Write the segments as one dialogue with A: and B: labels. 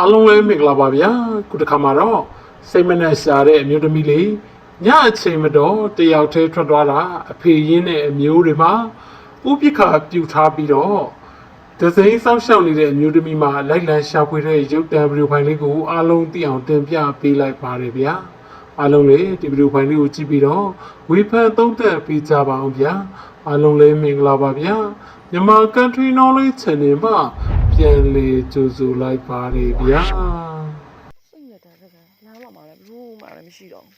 A: အားလုံးလည်းမင်္ဂလာပါဗျာခုတစ်ခါမှာတော့စိတ်မနဲ့ရှာတဲ့အမျိုးသမီးလေးညအချိန်မတော်တယောက်တည်းထွက်သွားတာအဖေရင်းနဲ့အမျိုးတွေမှာဥပိ္ပခာပြူထားပြီးတော့ဒဇိန်စောင့်ရှောက်နေတဲ့အမျိုးသမီးမှာလိုက်လံရှာဖွေတဲ့ရုပ်တံဗီဒီယိုဖိုင်လေးကိုအားလုံးသိအောင်တင်ပြပေးလိုက်ပါတယ်ဗျာအားလုံးလည်းဒီဗီဒီယိုဖိုင်လေးကိုကြည့်ပြီးတော့ဝေဖန်သုံးသပ်ပေးကြပါအောင်ဗျာအားလုံးလည်းမင်္ဂလာပါဗျာမြန်မာ Country Knowledge Channel မှာ ပြန်လေကြိုဆိုလိုက်ပါတယ်ဗျာ
B: စိတ်ရတာတကယ်လမ်းမှာလည်းဘူးမှလည်းမရှိတော့ဘူး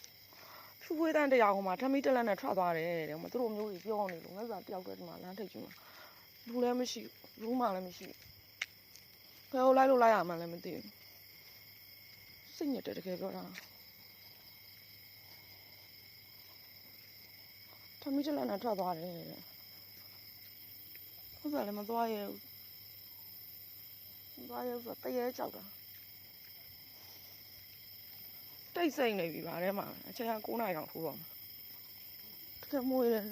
B: ဖြူဖွေးတန်းတရားဟိုမှာထမီးတက်လက်နဲ့ထွက်သွားတယ်တဲ့ဟိုမှာသူတို့မျိုးတွေပြောနေလို့ငါကတယောက်တည်းဒီမှာလမ်းထိပ်ကျမှာဘူးလည်းမရှိဘူးမှလည်းမရှိဘယ်လိုလိုက်လို့လိုက်ရမှန်းလည်းမသိဘူးစိတ်ညစ်တယ်တကယ်ပြောတာထမီးတက်လက်နဲ့ထွက်သွားတယ်တဲ့ဟုတ်တယ်လည်းမသွားရဘူးမ သွားရဘူးဆိုတော့တရေကြောက်တာတိတ်ဆိတ်နေပြီဗါထဲမှာအချိန်က9နာရီတောင်ထိုးတော့မှာတကယ်မွေးတယ်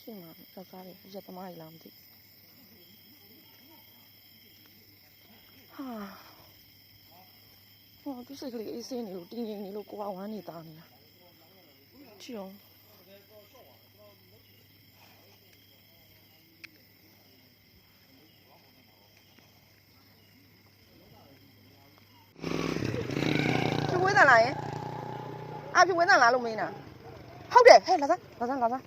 B: ရှင်းမှာယောက်ျားလေးရက်သမားကြီးလားမသိဟာဟောသူစိတ်ကလေးအေးစင်းနေလို့တင်းငိမ်နေလို့ကိုကဝမ်းနေတာနေတာချီအောင်ဖြူဝင်းတန် လာရင်အာဖြူဝင်းတန်လာလို့မင်းနာဟုတ်တယ်ဟဲ့လာစမ်းလာစမ်းလာစမ်း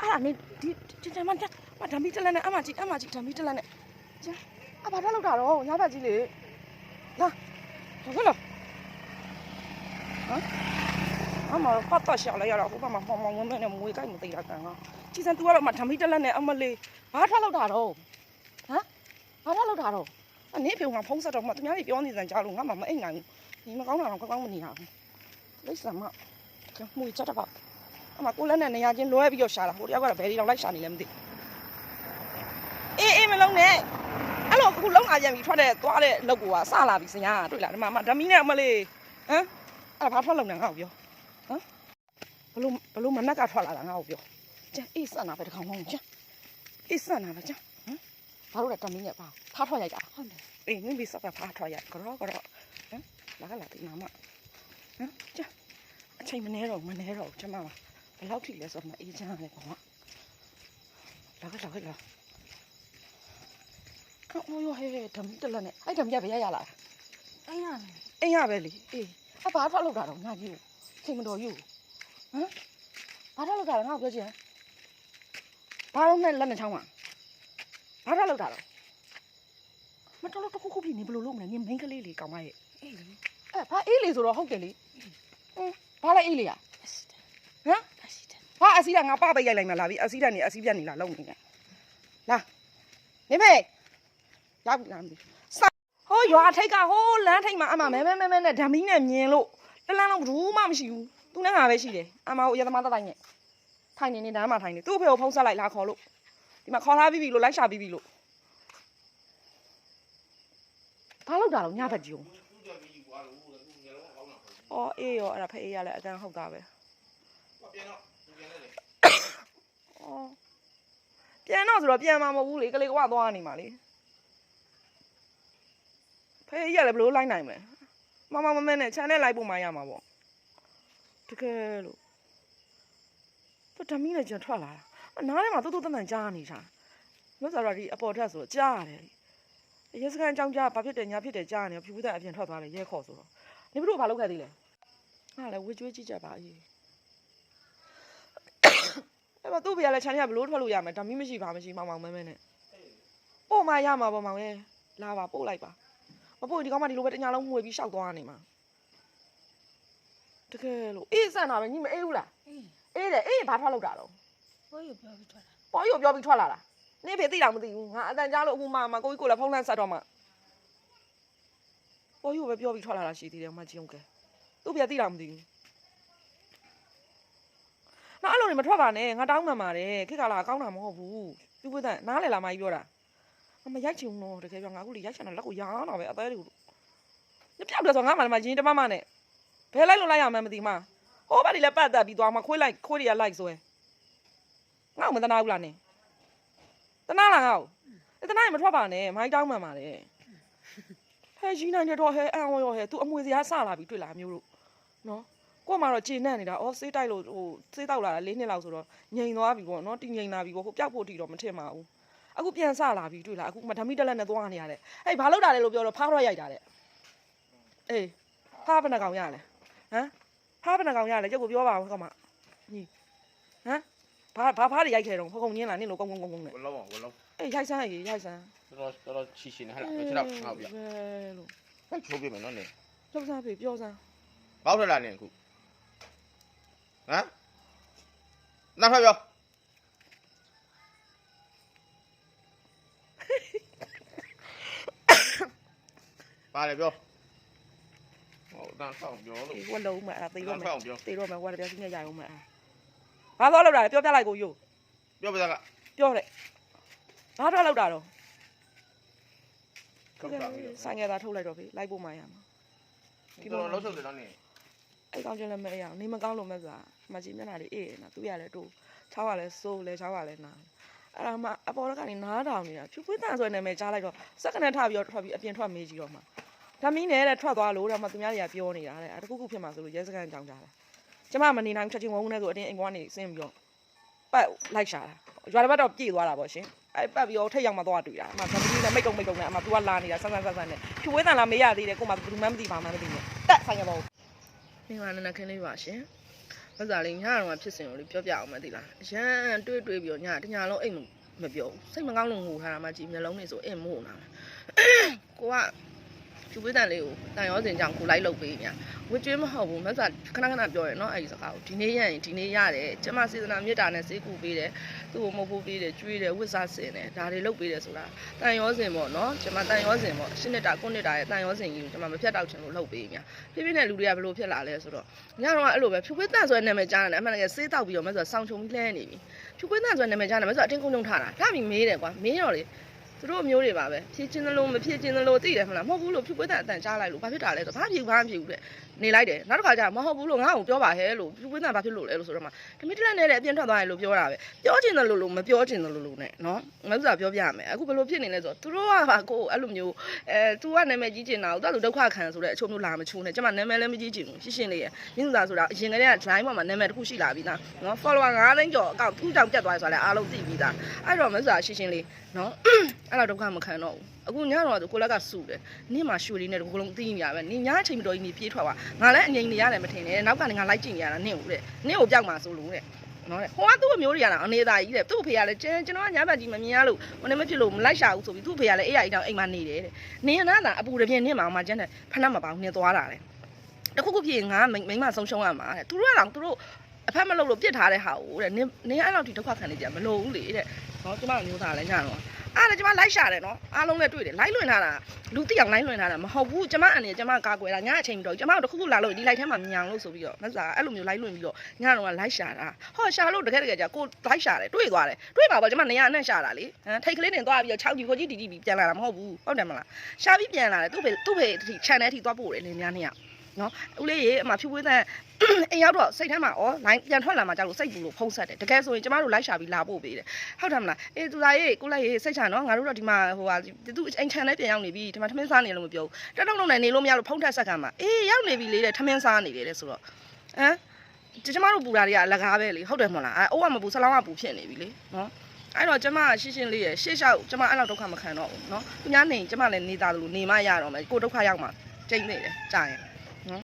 B: အဲ့ဒါနေဒီဒီတမန်မဓမီတက်လက်နဲ့အမကြီးအမကြီးဓမီတက်လက်နဲ့ကျန်အဘာထလောက်တာတော့ညဘက်ကြီးလေလာဟုတ်ကဲ့လားဟမ်အမပတ်တရှာလိုက်ရတော့ဟိုဘက်မှာမောင်မောင်ဝင်းမနဲ့မွေကြိုက်မသိတာကန်ကကြည်စံ तू ကတော့မဓမီတက်လက်နဲ့အမလေးဘာထလောက်တာတော့ဟမ်ဘာထလောက်တာတော့အနေဖေကဖုံးဆက်တော့မှသူများတွေပြောနေစံကြားလို့ငါမှမအိမ်နိုင်ဘူး ဒီမကောင်းတာတော့ကောင်းကောင်းမနေရဘူးလိမ့်ဆန်မကမှုချက်တော့အမကိုလက်နဲ့နေရာချင်းလွဲပြီးတော့ရှာတာဟိုတယောက်ကတော့ဘယ်ဒီတော့လိုက်ရှာနေလဲမသိအေးအေးမလုံးနဲ့အဲ့လိုအခုလုံးလာပြန်ပြီးထွက်တဲ့သွားတဲ့လောက်ကွာစလာပြီစညာတွေ့လားဒီမှာမဓမီနဲ့အမလေးဟမ်အဲ့ဘာထွက်လုံနေငါ့ကိုပြောဟမ်ဘလို့ဘလို့မနက်ကထွက်လာတာငါ့ကိုပြောကျန်အေးဆန်တာပဲတကောင်ကောင်းကျန်အေးဆန်တာပဲကျန်ဟမ်ဘာလို့လဲဓမီနဲ့ပါဖားထွက်ရိုက်တာဟုတ်တယ်အေးနင်းပြီးစပ်ဖားထွက်ရိုက်ကြောကြော လာကလာဒီနာမဟမ်ကြအချိန်မနေတော့မနေတော့ကျမမဘယ်လောက်ထိလဲဆိုတော့မအေးချမ်းရတယ်ကွာလာကလာကလာကောင်းရောဟဲ့ဓမ္မတလက်နဲ့အဲ့ဓမ္မရဘယ်ရရလာ
C: အဲ့ရမယ်
B: အိမ်ရပဲလေအေးအဘာထွက်လောက်တာတော့ငါကြည့်ဦးချိန်မတော်ယူဟမ်ဘာထွက်လောက်တာလဲငါ့ကိုပြောချင်ဘာလို့နဲ့လက်နဲ့ချောင်းမှာဘာထွက်လောက်တာတော့မတော်လို့တခုခုဖြစ်နေဘယ်လိုလုပ်မလဲနင်မိန်းကလေးလေးကောင်းမရဲ့
C: အေးလေ
B: အဲဘာအေးလေဆိုတော့ဟုတ်တယ်လေဟင်းဘာလဲအေးလေอ่ะ
C: အစီတန်
B: ဟမ်
C: အစီတန်
B: ဘာအစီးကငါပပိတ်ရိုက်လိုက်မှလာပြီအစီးတက်နေအစီးပြတ်နေလားလုံနေတယ်လာနေမေရောက်ပြီလားမသိဘူးစဟိုရွာထိတ်ကဟိုလမ်းထိတ်မှာအမမဲမဲမဲမဲနဲ့ဓမီနဲ့မြင်လို့တလန်းလုံးဘူးမှမရှိဘူးသူနဲ့ငါပဲရှိတယ်အမဟိုရသမားတတိုင်းနဲ့ထိုင်နေနေတန်းမှာထိုင်နေသူ့ဖေကိုဖုံးဆက်လိုက်လာခေါ်လို့ဒီမှာခေါ်ထားပြီးပြီလို့လိုက်ရှာပြီးပြီလို့ဘာလို့တာတော့ညဘက်ကြီးအောင် အော်အေးရောအဲ့ဒါဖေးအေးရလဲအတန်းဟုတ်တာပဲအော်ပြန်တော့ဆိုတော့ပြန်မှာမဟုတ်ဘူးလေကလေးကဝသွားနေမှာလေဖေးကြီးကလည်းဘလို့လိုက်နိုင်မလဲမမမမဲနဲ့ channel လိုက်ဖို့မှရမှာပေါ့တကယ်လို့သူဓမီနဲ့ကြံထွက်လာတာအနားထဲမှာတူတူတန်တန်ကြားနေချာမဆရာဒီအပေါ်ထက်ဆိုတော့ကြားရတယ်လေရဲစကန်အကြောင်းကြားဘာဖြစ်တယ်ညာဖြစ်တယ်ကြားနေဖြူဖြူတဲ့အပြင်ထွက်သွားတယ်ရဲခေါ်ဆိုတော့နေဘလို့ဘာလုပ်ခဲ့သေးလဲ ဟာလေဝေကျွေးကြည့်ကြပါအေးအဲ့တော့သူ့ဖေကလည်းခြံထဲကဘလို့ထွက်လို့ရမယ်ဓာမီမရှိပါမရှိမောင်မောင်မဲမဲနဲ့ပို့မှရမှာပေါ့မောင်ရဲ့လာပါပို့လိုက်ပါမပို့ရင်ဒီကောင်မဒီလိုပဲတညာလုံးမှွေပြီးရှောက်သွားနေမှာတကယ်လို့အေးဆန်တာပဲညီမအေးဘူးလား
C: အေး
B: အေးတယ်အေးဘာထွက်လို့တာတော့
C: ဘိုးရပြောပြီးထွက်လာ
B: ပေါ်ရုပ်ပြောပြီးထွက်လာတာနေဖေသိတာမသိဘူးငါအတန်ကြားလို့အခုမှမကိုကြီးကိုလည်းဖုန်းလန့်ဆက်တော့မှပေါ်ရုပ်ပဲပြောပြီးထွက်လာတာရှိသေးတယ်မကြည့်အောင်ကဲ သူ့ဖေသိတာမသိဘူးငါအဲ့လိုနေမထွက်ပါနဲ့ငါတောင်းမှန်ပါတယ်ခေတ်ကလာကောင်းတာမဟုတ်ဘူးပြပွေးတဲ့နားလေလာမကြီးပြောတာငါမရိုက်ချင်ဘူးနော်တကယ်ပြောငါအခုလေရိုက်ချင်တာလက်ကိုရောင်းတော့ပဲအသေးတွေကိုညပြောက်တယ်ဆိုငါမှလည်းမရင်းတမမနဲ့ဘယ်လိုက်လို့လိုက်ရမှန်းမသိမှဟိုးဘာဒီလည်းပတ်သက်ပြီးသွားမှခွေးလိုက်ခွေးတွေကလိုက်ဆွဲငါ့ကိုမတနာဘူးလားနင်ဟတနာလားငါ့ကိုအဲတနာရင်မထွက်ပါနဲ့မိုင်းတောင်းမှန်ပါလေ ဟဲ့ကြီးနိုင်တော့ဟဲ့အန်ဝရောဟဲ့ तू အမွေစရာစလာပြီတွေ့လားမျိုးတို့နော်ကို့မှာတော့ဂျင်းနဲ့နေတာအော်စေးတိုက်လို့ဟိုစေးတောက်လာတာ၄နှစ်လောက်ဆိုတော့ငြိမ်သွားပြီပေါ့နော်တင်ငြိမ်လာပြီပေါ့ဟိုပျောက်ဖို့အထိတော့မထင်ပါဘူးအခုပြန်စလာပြီတွေ့လားအခုမဓမီတက်လက်နဲ့သွားနေရတယ်ဟဲ့ဘာလို့တာလဲလို့ပြောတော့ဖားတော့ရိုက်တာတဲ့အေးဖားဘယ်နှကောင်ရလဲဟမ်ဖားဘယ်နှကောင်ရလဲကျုပ်ကိုပြောပါဦးကောင်မညီဟမ်ဘာဘာဖားတွေရိုက်ခဲ့တော့ဖုံဖုံညင်းလာနင်းလို့ကုန်းကုန်းကုန်းကုန်းနဲ့
D: ဝလုံးဝလုံး
B: အေးရိုက်စမ်းအေးရိုက်စမ်း
D: တော်တော်တော်ချီရှင်နေဟဲ့လားကျွ န်တော်ငါ့ပြ
B: ဘယ်လို့
D: ဟဲ့ချိုးပြမယ်နော်နေ
B: လှုပ်စမ်းဖေးပြောစမ်း
D: ဘောက်ထလာနေအခုဟမ်နောက်ထပ်ပြောပါလေပြောဟိုတန်းဆောင်ပြောလို့
B: အေးဝက်လုံးမအဲ့ဒါသိတော့မယ်
D: နောက်ထပ်အောင်ပြော
B: သိတော့မယ်ဝက်လည်းပြစီနဲ့ရိုက်အောင်မယ်ဘာသွားလော ဘာထွက်လောက်တာတော့
D: ကောက်တာပြီးတော့
B: ဆိုင်ငယ်သာထုတ်လိုက်တော့ဖေးလိုက်ဖို့မှရမှာ
D: ဒီတော့လုံးချုပ်တယ်နော်နေ
B: အဲ့ကောင်းချင်းလည်းမရအောင်နေမကောင်းလို့မဲ့ဆိုတာမကြီးမျက်နှာလေးအေးနေတာသူရလဲတူချောင်းကလည်းစိုးလဲချောင်းကလည်းနာအဲ့ဒါမှအပေါ်ကနေနားတောင်နေတာဖြူပွေးတန်ဆိုတဲ့နာမည်ကြားလိုက်တော့စက္ကနဲ့ထပြီးတော့ထွက်ပြီးအပြင်ထွက်မေးကြည့်တော့မှဒါမင်းနဲ့တဲ့ထွက်သွားလို့တဲ့မှသူများတွေကပြောနေတာတဲ့အဲ့တခုခုဖြစ်မှာဆိုလို့ရဲစခန်းကြောင်းကြတာကျမမနေနိုင်ချက်ချင်းဝုန်းနဲ့ဆိုအတင်းအိမ်ကွာနေဆင်းပြီးတော့ပတ်လိုက်ရှာတာရွာတစ်ပတ်တော့ပြေးသွားတာပေါ့ရှင် အဲ့ပတ်ပြီးတော့ထိတ်ရောက်မှသွားတွေ့တာအမသမီးနဲ့မိတ်ကုံမိတ်ကုံနဲ့အမသူကလာနေတာဆန်းဆန်းဆန်းဆန်းနဲ့ဖြူပွေးတန်လာမေးရသေးတယ်ကိုမှဘယ်သူမှမသိပါမှမသိနဲ့တက်ဆိုင်ရပါဦးမင်္ဂလာနံနက်ခင်းလေးပါရှင်။ဘာသာလေးညတော့ဖြစ်စဉ်ကိုလေးပြောပြအောင်မသိလား။အရန်တွေးတွေးပြီးတော့ညတညာလုံးအိတ်မပြောဘူး။စိတ်မကောင်းလို့ငိုထားတာမှကြည်မျက်လုံးတွေဆိုအင်မို့နာ။ကိုကကျူပေးတန်လေးကိုတန်ရောစင်ကြောင့်ကိုလိုက်လုပ်ပေးညာ။ ဝစ်ကျွေးမဟုတ်ဘူး။မဆာခဏခဏပြောရနော်အဲ့ဒီစကားကိုဒီနေ့ရရင်ဒီနေ့ရတယ်။ကျမစေတနာမေတ္တာနဲ့စေကူပေးတယ်။သူ့ကိုမဟုတ်ဘူးပေးတယ်ကျွေးတယ်ဝစ်စားစင်တယ်ဒါတွေလုပ်ပေးတယ်ဆိုတာတန်ရောစင်ပေါ့နော်။ကျမတန်ရောစင်ပေါ့ရှင်းနှစ်တာကုနှစ်တာရဲ့တန်ရောစင်ကြီးကိုကျမမဖြတ်တောက်ချင်လို့လုပ်ပေးညာ။ဖြည်းဖြည်းနဲ့လူတွေကဘယ်လိုဖြစ်လာလဲဆိုတော့ညတော့အဲ့လိုပဲဖြူခွေးတန့်ဆိုတဲ့နာမည်ကြားတယ်အမှန်တကယ်စေးတောက်ပြီးတော့မဆိုဆောင်းချုံပြီးလဲနေပြီဖြူခွေးတန့်ဆိုတဲ့နာမည်ကြားတယ်မဆိုအတင်းကုန်လုံးထားတာဒါပြီးမေးတယ်ကွာမေးတော့လေသူတို့အမျိုးတွေပါပဲဖြည့်ချင်းသလိုမဖြည့်ချင်းသလိုသိတယ်မလားမဟုတ်ဘူးလို့ဖြူခွေးတန့်အတန်ကြားလိုက်လို့ဘာဖြစ်တာလဲဆိုဘာဖြူဘာဖြူတဲ့ နေလိုက်တယ်နောက်တစ်ခါကျမဟုတ်ဘူးလို့ငါ့ကိုပြောပါဟဲလို့ဖြူခွေးတန့်ဘာဖြစ်လို့လဲလို့ဆိုတော့မှတမိတလက်နဲ့တဲ့အပြင်ထွက်သွားတယ်လို့ပြောတာပဲပြောချင်တယ်လို့လို့မပြောချင်တယ်လို့လို့နဲ့နော်ငါဥစားပြောပြရမယ်အခုဘယ်လိုဖြစ်နေလဲဆိုတော့သူတို့ကပါကိုယ်အဲ့လိုမျိုးအဲ तू ကနာမည်ကြီးချင်တာကိုသူကဒုက္ခခံဆိုတဲ့အချို့မျိုးလာမချိုးနဲ့ကျမနာမည်လည်းမကြီးချင်ဘူးရှင်းရှင်းလေးရရင်းစားဆိုတာအရင်ကတည်းက line ပေါ်မှာနာမည်တစ်ခုရှိလာပြီးသားနော် follower 9သိန်းကျော်အကောင့်သူ့ကြောင့်ပြတ်သွားဆိုတော့လည်းအားလုံးသိပြီးသားအဲ့တော့မဆိုတာရှင်းရှင်းလေးနော်အဲ့တော့ဒုက္ခမခံတော့ဘူး အခုညတော့ကိုလက်ကစုတယ်နေ့မှာရွှေလေးနဲ့ဒီကုလုံးသိနေရပဲနေညအချိန်မတော်ကြီးနေပြေးထွက်သွားငါလည်းအငိမ့်နေရတယ်မထင်နဲ့နောက်ကနေငါလိုက်ကြည့်နေရတာနင့်ဦးတဲ့နင့်ကိုပြောက်မှာဆိုလို့တဲ့နော်တဲ့ဟိုကသူ့အမျိုးတွေကလည်းအနေသားကြီးတဲ့သူ့အဖေကလည်းကျန်ကျွန်တော်ကညဘက်ကြီးမမြင်ရလို့ဟိုနေမဖြစ်လို့မလိုက်ရှာဘူးဆိုပြီးသူ့အဖေကလည်းအေးရအိမ်တောင်အိမ်မှာနေတယ်တဲ့နင်ကနာအပူတပြင်းနင့်မှာမှကျန်တယ်ဖဏမပေါင်းနင်သွားတာတဲ့တခုခုဖြစ်ရင်ငါမိမိမဆုံးရှုံးရမှာတဲ့သူတို့ကတော့သူတို့အဖက်မလုပ်လို့ပြစ်ထားတဲ့ဟာကိုတဲ့နင်နင်အဲ့လောက်ထိဒုက္ခခံနေကြမလို့ဘူးလေတဲ့နော်ကျမမျိုးသားလည်းညတော့ အားလည်းကျမလိုက်ရှာတယ်နော်အားလုံးနဲ့တွေ့တယ်လိုက်လွင်ထားတာလူတိအောင်လိုက်လွင်ထားတာမဟုတ်ဘူးကျမအနေနဲ့ကျမကာကွယ်တာညအချိန်ပြီးတော့ကျမတို့တခုခုလာလို့ဒီလိုက်ထဲမှာညံလို့ဆိုပြီးတော့မဆာအဲ့လိုမျိုးလိုက်လွင်ပြီးတော့ညတော့လိုက်ရှာတာဟောရှာလို့တကယ်တကယ်ကြာကိုလိုက်ရှာတယ်တွေ့သွားတယ်တွေ့ပါပေါ့ကျမနေရအနှံ့ရှာတာလေဟမ်ထိတ်ကလေးတင်သွားပြီးတော့6ကြီးကိုကြီးတီတီပြီးပြန်လာတာမဟုတ်ဘူးဟုတ်တယ်မလားရှာပြီးပြန်လာတယ်သူ့ဖေသူ့ဖေအထိ channel အထိသွားပို့တယ်လင်းများနေရ နော်ဦးလေးရေအမဖြူပွေးတဲ့အိမ်ရောက်တော့စိတ်ထဲမှာဩ line ပြန်ထွက်လာမှကြောက်လို့စိတ်ပူလို့ဖုံးဆက်တယ်တကယ်ဆိုရင်ကျမတို့လိုက်ရှာပြီးလာပို့ပေးတယ်ဟုတ်တယ်မလားအေးသူသားရေးကိုလိုက်ရေးစိတ်ချနော်ငါတို့တော့ဒီမှာဟိုဟာသူအိမ်ချန်နဲ့ပြန်ရောက်နေပြီဒီမှာထမင်းစားနေလို့မပြောဘူးတက်တော့တော့နေလို့မရလို့ဖုံးထက်ဆက်ကမှာအေးရောက်နေပြီလေတဲ့ထမင်းစားနေတယ်တဲ့ဆိုတော့ဟမ်ကျမတို့ပူတာတွေကအလကားပဲလေဟုတ်တယ်မဟုတ်လားအဲအိုးကမပူဆလောင်းကပူဖြစ်နေပြီလေနော်အဲ့တော့ကျမရှင်းရှင်းလေးရရှေ့လျှောက်ကျမအဲ့လောက်ဒုက္ခမခံတော့ဘူးเนาะသူများနေကျမလည်းနေသားတယ်လို့နေမရတော့မယ်ကိုဒုက္ခရောက်မှာကျိမ့်နေတယ်ကြာရင်